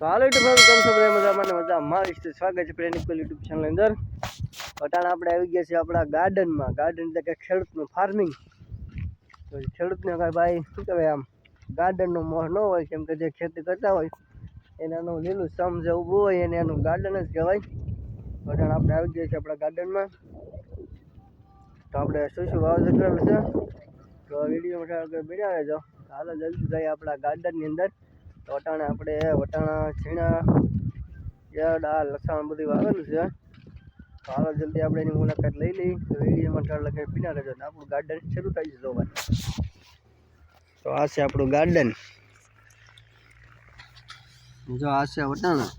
તો હાલો કેમ છો બધા? મજામાં મજા? મારી છે સ્વાગત છે પ્રેનિકલ યુટ્યુબ ચેનલ અંદર. અટાણ આપણે આવી ગયા છીએ આપણા ગાર્ડનમાં. ગાર્ડન એટલે કે ખેડૂતનું ફાર્મિંગ તો ખેડૂતને કાંઈ ભાઈ, શું કહેવાય આમ, ગાર્ડનનો મોહ ન હોય કેમ કે જે ખેતી કરતા હોય એનાનું લીલું સમ જે ઊભું હોય એને એનું ગાર્ડન જ કહેવાય. તો આપણે આવી ગયા છીએ આપણા ગાર્ડનમાં. તો આપણે શું શું વાવેતર કરેલું છે? તો વિડીયોમાં બન્યા રહેજો. હાલો જલ્દી જઈએ આપણા ગાર્ડનની અંદર. તો વટાણે આપણે, વટાણા છીણા દાળ લસણ બધું વાવેલું છે. તો હાલો જલ્દી આપણે એની મુલાકાત લઈ લઈ, તો વિડીયોમાં ટાળ લગાવી પીના રહેજો. ને આપણું ગાર્ડન શરૂ થઈ જશે જોવાનું. તો આ છે આપણું ગાર્ડન જો આ છે વટાણા.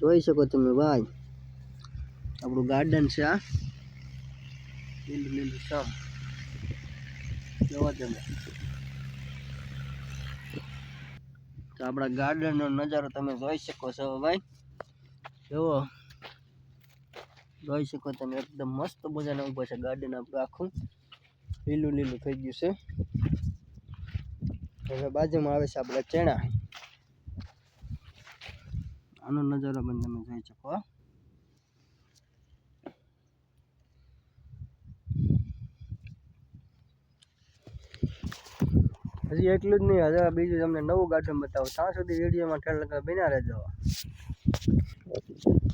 જોઈ શકો તમે ભાઈ. આપણું ગાર્ડન છે આ. લીલું લીલું સમ જોવા તમે તો આપણા ગાર્ડનનો નજારો તમે જોઈ શકો છો ભાઈ. જુઓ. જોઈ શકો તમે એકદમ મસ્ત મજાને ઊભો છે ગાર્ડન આપણું આખું. લીલું લીલું થઈ ગયું છે. હવે બાજુમાં આવે છે આપણા ચણા. આનો નજારો પણ તમે જોઈ શકો હજી એટલું જ નહીં. હજાર બીજું તમને નવું ગાર્ડન બતાવો. ત્યાં સુધી વિડીયોમાં ઠેર લગા બિના રહેજો.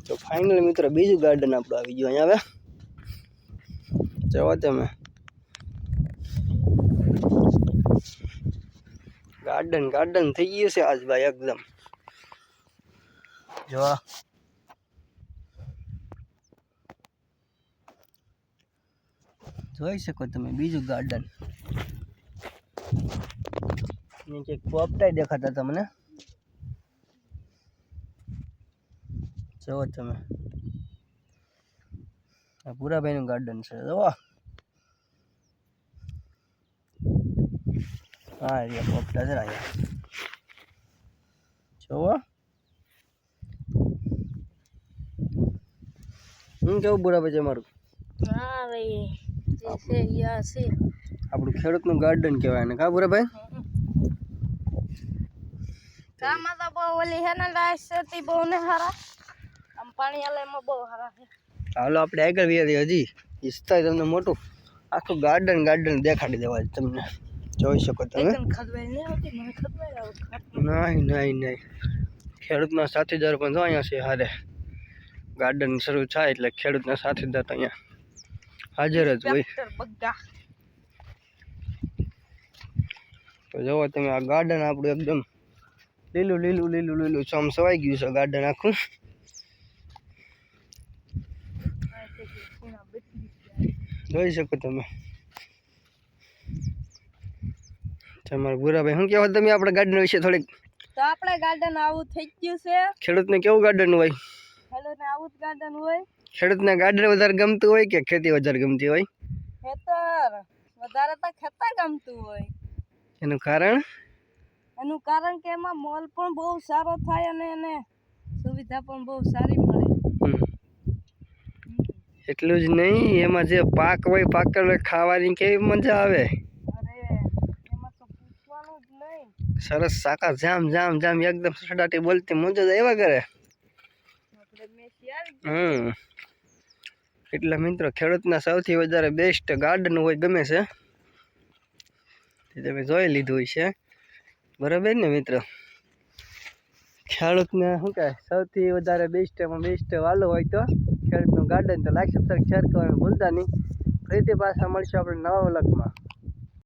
તો ફાઇનલ મિત્રો, બીજું ગાર્ડન આપણું આવી ગયું અહીંયા, હવે. જવા તમે ગાર્ડન ગાર્ડન થઈ ગયું છે આજ ભાઈ એકદમ. જોવા. જોઈ શકો તમે બીજું ગાર્ડન નીચે પોપટાઈ દેખાતા તમને જુઓ તમે. આ પુરાભાઈનું ગાર્ડન છે જુઓ. હા એ પોપટા છે અહીંયા. જુઓ. હું કેવું બુરાભાઈ છે મારું? હા ભાઈ આપણું ખેડૂતનું ગાર્ડન કહેવાય ને કા બુરાભાઈ ગામમાં તો બહુ ઓલી છે ને લાઈસ હતી બહુ ને હારા આમ પાણી આલે એમાં બહુ હારા છે હાલો આપણે આગળ વ્યારી હજી. ઈચ્છતા તમને મોટું. આખું ગાર્ડન ગાર્ડન દેખાડી દેવા તમને. જોઈ શકો તમે. એકદમ ખદવાઈ નહીં આવતી મને ખદવાઈ આવે નહીં નહીં નહીં. ખેડૂતના સાથીદાર પણ જો અહીંયા છે હારે. ગાર્ડન શરૂ થાય એટલે ખેડૂતના સાથીદાર તો અહીંયા હાજર જ હોય. ટ્રેક્ટર બગ્ગા તો જુઓ તમે આ ગાર્ડન આપણું એકદમ લીલું લીલું લીલું લીલું. ચમ સવાઈ ગયું છે ગાર્ડન આખું. જોઈ શકો તમે. તમારા ભૂરાભાઈ શું કહેવા તમે આપણા ગાર્ડન વિશે થોડીક? તો આપણે ગાર્ડન આવું થઈ ગયું છે. ખેડૂતને કેવું ગાર્ડન હોય? ખેડૂતને ને આવું જ ગાર્ડન હોય. ખેડૂતને ગાર્ડન વધારે ગમતું હોય કે ખેતી વધારે ગમતી હોય? ખેતર. વધારે તો ખેતર ગમતું હોય. એનું કારણ? એનું કારણ કે એમાં મોલ પણ બહુ સારો થાય અને એને સુવિધા પણ બહુ સારી મળે. એટલું જ નહીં એમાં જે પાક હોય પાક ખાવાની કેવી મજા આવે? અરે એમાં તો નહીં. સરસ સાકા જામ જામ જામ એકદમ સડાટી બોલતી મજા એવા કરે હમ. એટલે મિત્રો ખેડૂતના સૌથી વધારે બેસ્ટ ગાર્ડન હોય ગમે છે? તે તમે જોઈ લીધું છે બરાબર ને મિત્રો? ખેડૂતને શું કહે? સૌથી વધારે બેસ્ટમાં બેસ્ટ વાલો હોય તો ખેડૂતનું ગાર્ડન તો લાઈક સબસ્ક્રાઈબ શેર કરવાનું ભૂલતા નહીં. ફરીથી પાછા મળશું આપણે નવા વ્લોગમાં.